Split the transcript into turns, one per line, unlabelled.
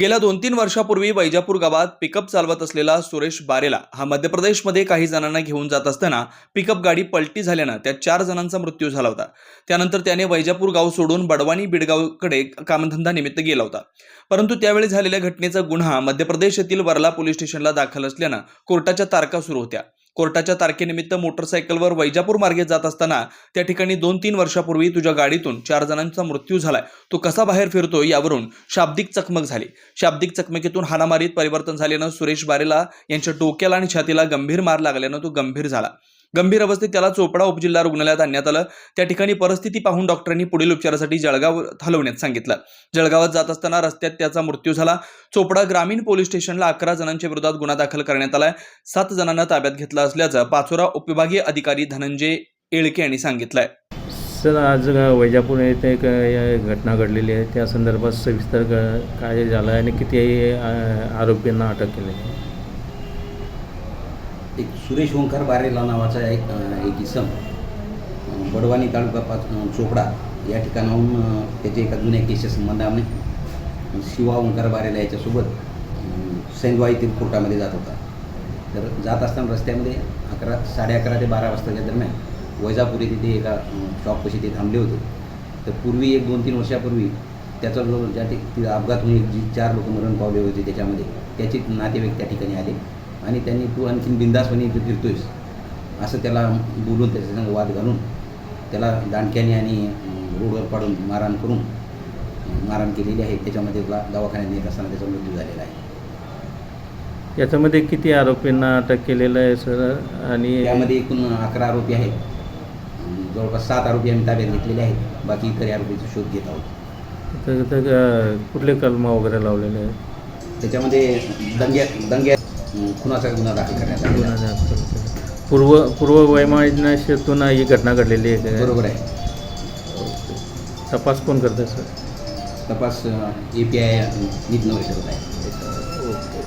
गेल्या दोन तीन वर्षापूर्वी वैजापूर गावात पिकअप चालवत असलेला सुरेश बारेला हा मध्य प्रदेशमध्ये काही जणांना घेऊन जात असताना पिकअप गाडी पलटी झाल्यानं त्यात चार जणांचा मृत्यू झाला होता. त्यानंतर त्याने वैजापूर गाव सोडून बडवानी बिडगावकडे कामधंदा निमित्त गेला होता. परंतु त्यावेळी झालेल्या घटनेचा गुन्हा मध्य प्रदेश येथील वर्ला पोलीस स्टेशनला दाखल असल्यानं कोर्टाच्या तारखा सुरू होत्या. कोर्टाच्या तारखेनिमित्त मोटरसायकलवर वैजापूर मार्गे जात असताना त्या ठिकाणी दोन तीन वर्षापूर्वी तुझ्या गाडीतून चार जणांचा मृत्यू झालाय. तो कसा बाहेर फिरतो यावरून शाब्दिक चकमक झाली. शाब्दिक चकमकीतून हाणामारीत परिवर्तन झाल्यानं सुरेश बारेला यांच्या डोक्याला आणि छातीला गंभीर मार लागल्यानं तो गंभीर झाला. गंभीर अवस्थेत त्याला चोपडा उपजिल्हा रुग्णालयात आणण्यात आलं. त्या ठिकाणी परिस्थिती पाहून डॉक्टरांनी पुढील उपचारासाठी जळगाव हलवण्यात सांगितलं. जळगावात जात असताना रस्त्यात त्याचा मृत्यू झाला. चोपडा ग्रामीण पोलीस स्टेशनला अकरा जणांच्या विरोधात गुन्हा दाखल करण्यात आलाय. सात जणांना ताब्यात घेतलं असल्याचं पाचोरा उपविभागीय अधिकारी धनंजय येळके यांनी सांगितलंय.
सर आज वैजापूर येथे एक घटना घडलेली आहे. त्या संदर्भात सविस्तर काय झालं आहे आणि किती आरोपींना अटक केलेली आहे?
एक सुरेश ओंकार बारेला नावाचा एक एक इसम बडवानी तालुका पाच चोपडा या ठिकाणाहून त्याचे त्याच्या एका जुन्या केसच्या संबंधाने शिवा ओंकार बारेला याच्यासोबत अं, सेंदवा येथील कोर्टामध्ये जात होता. तर जात असताना रस्त्यामध्ये अकरा साडे अकरा ते बारा वाजताच्या दरम्यान वैजापूर येथे ते एका शॉपपाशी ते थांबले होते. तर पूर्वी एक दोन तीन वर्षापूर्वी त्याचा जो ज्या ठिक अपघात होऊन जी चार लोक मरण पावले होते त्याच्यामध्ये त्याचे नातेवाईक त्या ठिकाणी आले. आणि त्यांनी तू आणखीन बिंदासपणे इथे फिरतोयस. असं त्याला बोलून त्याच्या संग वाद घालून त्याला दांडक्याने आणि रोडवर पाडून मारहाण करून मारहाण केलेली आहे. त्याच्यामध्ये त्याला दवाखान्यात नेत असताना त्याचा मृत्यू झालेला आहे.
याच्यामध्ये किती आरोपींना अटक केलेलं आहे सर? आणि
त्यामध्ये एकूण अकरा आरोपी आहेत. जवळपास सात आरोपी आम्ही ताब्यात घेतलेले आहेत. बाकी इतर आरोपीचा शोध घेत आहोत.
कुठले कलम वगैरे लावलेले आहेत?
त्याच्यामध्ये दंग्या दंग्या खुनाचा गुन्हा दाखल करण्यात आलेला आहे.
गुन्हा दाखल केला. पूर्व पूर्व वैमानिकतून ही घटना घडलेली आहे?
बरोबर आहे
तपास कोण करतं सर
तपास ए पी आय नवरे करत आहे
ओके